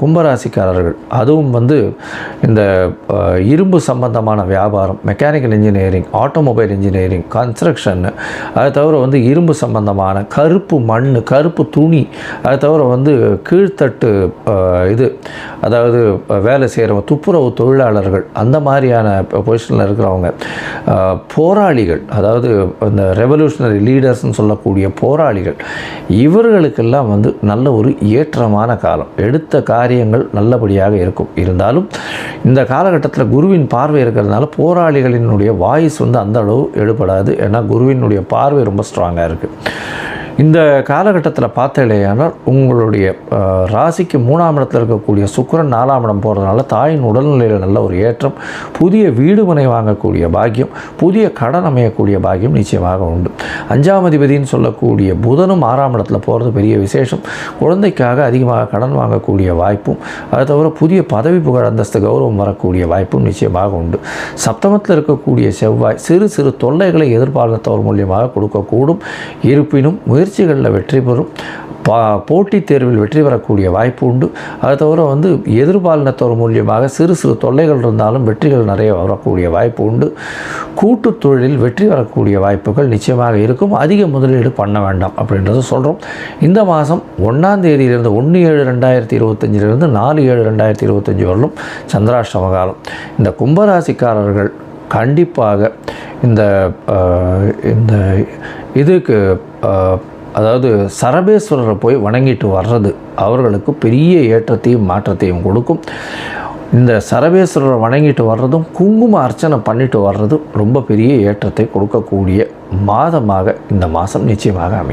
கும்பராசிக்காரர்கள். அதுவும் வந்து இந்த இரும்பு சம்பந்தமான வியாபாரம் mechanical engineering automobile engineering construction அதை தவிர வந்து இரும்பு சம்பந்தமான கருப்பு மண் கருப்பு துணி அதை தவிர வந்து கீழ்த்தட்டு இது அதாவது வேலை செய்கிறவங்க துப்புரவு தொழிலாளர்கள் அந்த மாதிரியான பொசிஷனில் இருக்கிறவங்க போராளிகள் அதாவது இந்த ரெவல்யூஷனரி லீடர்ஸ்னு சொல்லக்கூடிய போராளிகள் இவர்களுக்கெல்லாம் வந்து நல்ல ஒரு ஏற்றமான காலம். எடுத்த காரியங்கள் நல்லபடியாக இருக்கும். இருந்தாலும் இந்த காலகட்டத்தில் குருவின் பார்வை இருக்கிறதுனால போராளிகளினுடைய வாய்ஸ் வந்து அந்த அளவு எடுபடாது ஏன்னா குருவினுடைய பார்வை ரொம்ப ஸ்ட்ராங்காக இருக்குது இந்த காலகட்டத்தில் பார்த்தாலேயானால் உங்களுடைய ராசிக்கு மூணாம் இடத்துல இருக்கக்கூடிய சுக்கிரன் நாலாம் இடம் போகிறதுனால தாயின் உடல்நிலையில் நல்ல ஒரு ஏற்றம் புதிய வீடு மனை வாங்கக்கூடிய பாக்கியம் புதிய கடன் அமையக்கூடிய பாக்கியம் நிச்சயமாக உண்டு. அஞ்சாம் அதிபதின்னு சொல்லக்கூடிய புதனும் ஆறாம் இடத்துல போகிறது பெரிய விசேஷம். குழந்தைக்காக அதிகமாக கடன் வாங்கக்கூடிய வாய்ப்பும் அதை தவிர புதிய பதவி புகழ் அந்தஸ்து கௌரவம் வரக்கூடிய வாய்ப்பும் நிச்சயமாக உண்டு. சப்தமத்தில் இருக்கக்கூடிய செவ்வாய் சிறு சிறு தொல்லைகளை எதிர்பார்த்தவர் மூலியமாக கொடுக்கக்கூடும். இருப்பினும் முயற்சிகளில் வெற்றி பெறும். பா போட்டித் தேர்வில் வெற்றி பெறக்கூடிய வாய்ப்பு உண்டு. அது தவிர வந்து எதிர்பாலினத்தோர் மூலியமாக சிறு சிறு தொல்லைகள் இருந்தாலும் வெற்றிகள் நிறைய வரக்கூடிய வாய்ப்பு உண்டு. கூட்டு தொழிலில் வெற்றி வரக்கூடிய வாய்ப்புகள் நிச்சயமாக இருக்கும். அதிக முதலீடு பண்ண வேண்டாம் அப்படின்றத சொல்கிறோம் இந்த மாதம் ஒன்றாம் தேதியிலிருந்து ஒன்று ஏழு ரெண்டாயிரத்தி இருபத்தஞ்சிலிருந்து நாலு ஏழு ரெண்டாயிரத்தி இருபத்தஞ்சி வரலும் சந்திராஷ்டம காலம். இந்த கும்பராசிக்காரர்கள் கண்டிப்பாக இந்த இந்த இதுக்கு அதாவது சரபேஸ்வரரை போய் வணங்கிட்டு வர்றது அவர்களுக்கு பெரிய ஏற்றத்தையும் மாற்றத்தையும் கொடுக்கும். இந்த சரபேஸ்வரரை வணங்கிட்டு வர்றதும் குங்கும அர்ச்சனை பண்ணிட்டு வர்றதும் ரொம்ப பெரிய ஏற்றத்தை கொடுக்கக்கூடிய மாதமாக இந்த மாதம் நிச்சயமாக அமையும்.